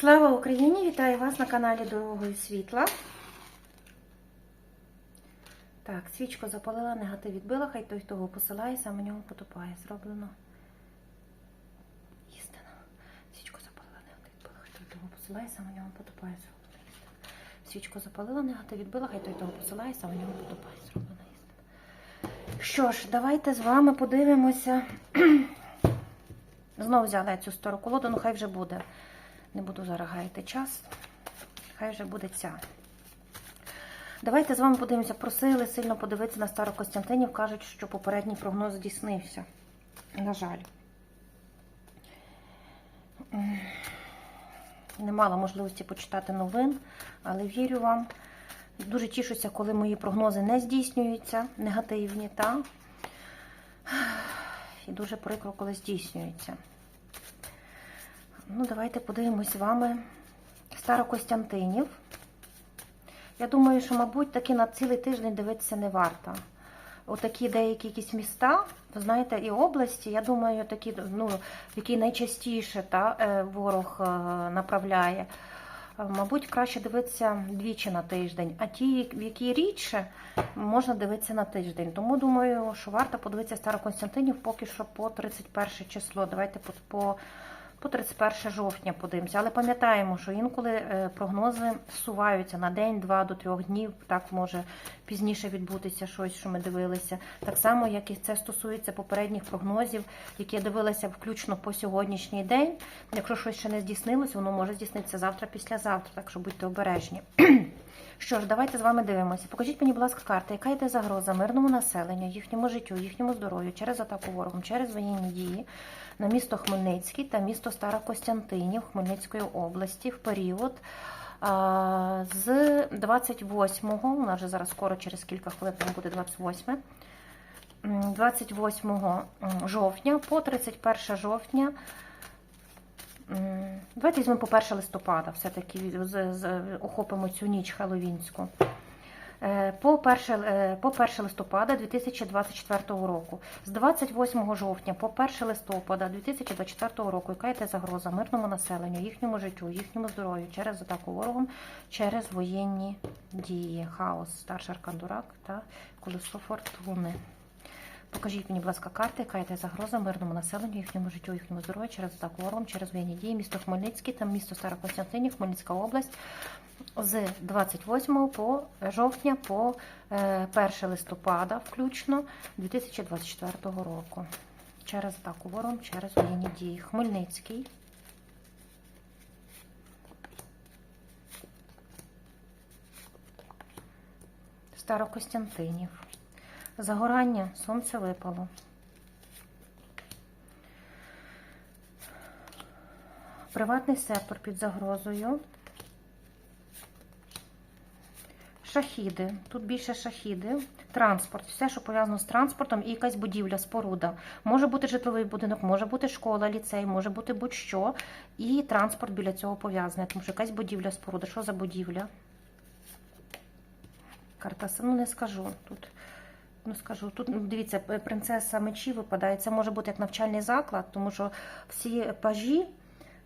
Слава Україні! Вітаю вас на каналі Дорогою Світла. Так, свічку запалила, негатив відбила, хай той, хто його посилає, саме нього потопає. Зроблено. Істина. Свічку запалила, негатив відбила, хай той, хто його посилає, саме нього потопає. Зроблено істина. Свічку запалила, негатив відбила, хай той, хто його посилає, саме нього потопає. Зроблено істина. Що ж, давайте з вами подивимося. Знову взяла цю стару колоду, ну хай вже буде. Не буду зараз гаяти час. Хай вже буде ця. Давайте з вами подивимося. Просили сильно подивитися на стару Костянтинів. Кажуть, що попередній прогноз здійснився. На жаль. Не мала можливості почитати новин, але вірю вам. Дуже тішуся, коли мої прогнози не здійснюються, негативні, та? І дуже прикро, коли здійснюються. Ну, давайте подивимось з вами Старокостянтинів. Я думаю, що, мабуть, таки на цілий тиждень дивитися не варто. Отакі деякі якісь міста, ви знаєте, і області, я думаю, такі, ну, які найчастіше та, е, ворог е, направляє. Е, Мабуть, краще дивитися двічі на тиждень, а ті, в які рідше, можна дивитися на тиждень. Тому думаю, що варто подивитися Староконстантинів поки що по 31 число. Давайте по, по, по 31 жовтня подивимося. Але пам'ятаємо, що інколи е, прогнози суваються на день, два до трьох днів. Так може пізніше відбутися щось, що ми дивилися. Так само, як і це стосується попередніх прогнозів, які я дивилася включно по сьогоднішній день. Якщо щось ще не здійснилось, воно може здійснитися завтра, післязавтра, так що будьте обережні. Що ж, давайте з вами дивимося. Покажіть мені, будь ласка, карти, яка йде загроза мирному населенню, їхньому життю, їхньому здоров'ю через атаку ворогом, через воєнні дії на місто Хмельницький та місто Старокостянтинів Хмельницької області в період з 28-го, у нас вже зараз скоро через кілька хвилин там буде 28 28 жовтня по 31 жовтня. Давайте візьмемо по 1 листопада, все-таки охопимо цю ніч Хеловінську. Е, По 1, е, по 1 листопада 2024 року. З 28 жовтня по 1 листопада 2024 року, яка йде загроза мирному населенню, їхньому життю, їхньому здоров'ю через атаку ворогом, через воєнні дії, хаос, старший аркандурак та колесо фортуни. Покажіть мені, будь ласка, карти, яка йде загроза мирному населенню, їхньому життю, їхньому здоров'ю через атаку ворогом, через воєнні дії, місто Хмельницький та місто Старокостянтинів, Хмельницька область з 28 по жовтня по е, 1 листопада, включно 2024 року. Через атаку ворогом, через воєнні дії. Хмельницький. Старокостянтинів. Загорання, сонце випало. Приватний сектор під загрозою. Шахіди. Тут більше шахіди. Транспорт. Все, що пов'язано з транспортом, і якась будівля, споруда. Може бути житловий будинок, може бути школа, ліцей, може бути будь-що. І транспорт біля цього пов'язаний. Тому що якась будівля, споруда. Що за будівля? Карта, ну не скажу тут. Ну, скажу, тут ну, дивіться, принцеса мечі випадає. Це може бути як навчальний заклад, тому що всі пажі,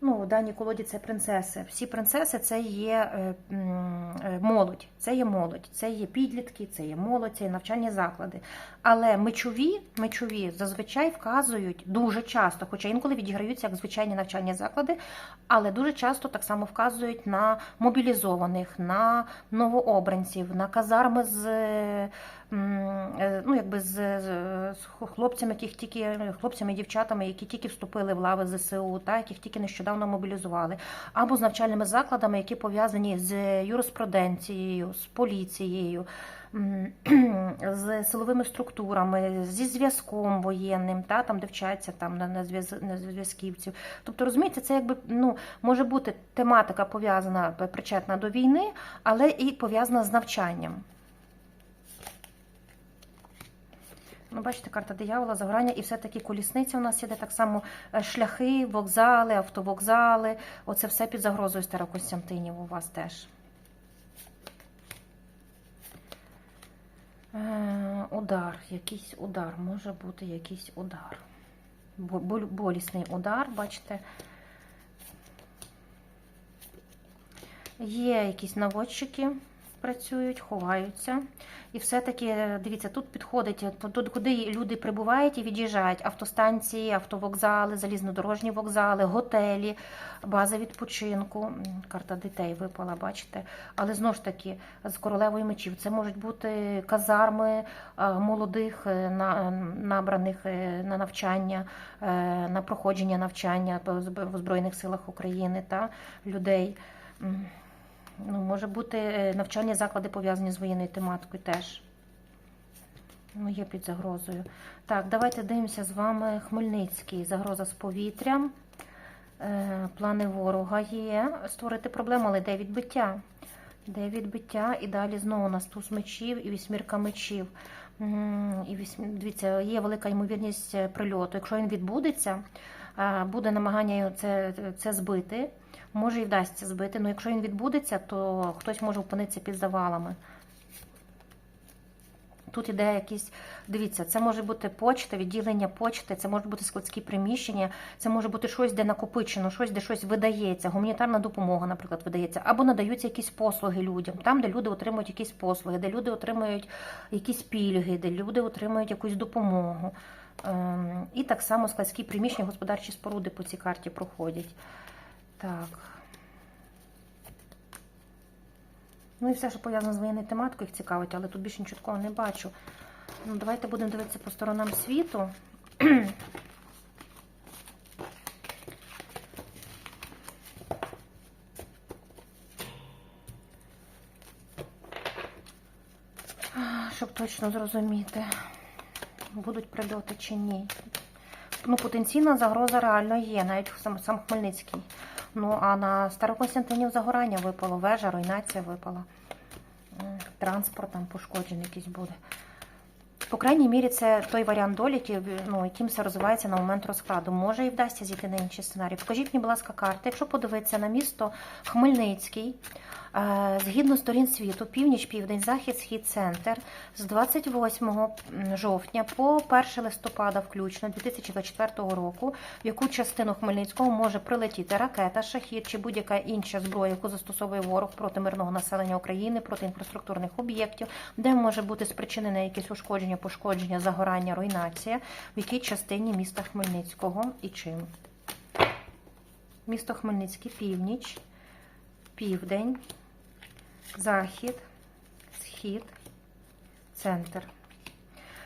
ну, в даній колоді це принцеси. Всі принцеси це є е, е, молодь, це є молодь, це є підлітки, це є молодь, це є навчальні заклади. Але мечові, мечові зазвичай вказують дуже часто, хоча інколи відіграються як звичайні навчальні заклади, але дуже часто так само вказують на мобілізованих, на новообранців, на казарми з. Е, Ну, якби з, з, хлопцями, яких тільки хлопцями і дівчатами, які тільки вступили в лави ЗСУ, та яких тільки нещодавно мобілізували, або з навчальними закладами, які пов'язані з юриспруденцією, з поліцією, з силовими структурами, зі зв'язком воєнним, та там де вчаться там на зв'язківців. Тобто, розумієте, це якби ну може бути тематика пов'язана причетна до війни, але і пов'язана з навчанням. Ну, бачите, карта диявола, загорання, і все-таки колісниця у нас іде так само е, шляхи, вокзали, автовокзали. Оце все під загрозою Старокостянтинів у вас теж. Е, удар, якийсь удар, може бути якийсь удар. Болісний удар, бачите. Є якісь наводчики, працюють, ховаються. І все-таки, е, дивіться, тут підходить, е, тут, куди люди прибувають і від'їжджають. Автостанції, автовокзали, залізнодорожні вокзали, готелі, база відпочинку. Карта дітей випала, бачите. Але знову ж таки, з королевою мечів. Це можуть бути казарми е, молодих, на- набраних на навчання, на проходження навчання в Збройних силах України та людей. Ну, може бути е, навчальні заклади пов'язані з воєнною тематикою теж. Ну, є під загрозою. Так, давайте дивимося з вами Хмельницький. Загроза з повітрям. Е, Плани ворога є. Створити проблему, але де відбиття? Де відбиття? І далі знову у нас туз мечів і вісьмірка мечів. І вісьм... Дивіться, є велика ймовірність е, прильоту. Якщо він відбудеться, буде намагання це, це збити. Може і вдасться збити. але якщо він відбудеться, то хтось може опинитися під завалами. Тут іде якісь, дивіться, це може бути почта, відділення почти, це може бути складські приміщення, це може бути щось, де накопичено, щось, де щось видається, гуманітарна допомога, наприклад, видається, або надаються якісь послуги людям, там, де люди отримують якісь послуги, де люди отримують якісь пільги, де люди отримують якусь допомогу. Ем, І так само складські приміщення, господарчі споруди по цій карті проходять. Так. Ну і все, що пов'язано з воєнною тематикою, їх цікавить, але тут більше нічого не бачу. Ну, давайте будемо дивитися по сторонам світу. Щоб точно зрозуміти, будуть прильоти чи ні. Ну, потенційна загроза реально є, навіть сам, сам Хмельницький. Ну, а на Староконстантинів загорання випало, вежа, руйнація випала. Транспорт там пошкоджений якийсь буде. По крайній мірі, це той варіант долі, ну, яким все розвивається на момент розкладу. Може і вдасться зійти на інший сценарій. Покажіть мені, будь ласка, карти. Якщо подивитися на місто Хмельницький, е, згідно сторін світу, північ, південь, захід, схід, центр, з 28 жовтня по 1 листопада, включно 2024 року, в яку частину Хмельницького може прилетіти ракета, шахід чи будь-яка інша зброя, яку застосовує ворог проти мирного населення України, проти інфраструктурних об'єктів, де може бути спричинене якесь ушкодження, пошкодження, загорання, руйнація, в якій частині міста Хмельницького і чим. Місто Хмельницький, північ, південь, захід, схід, центр.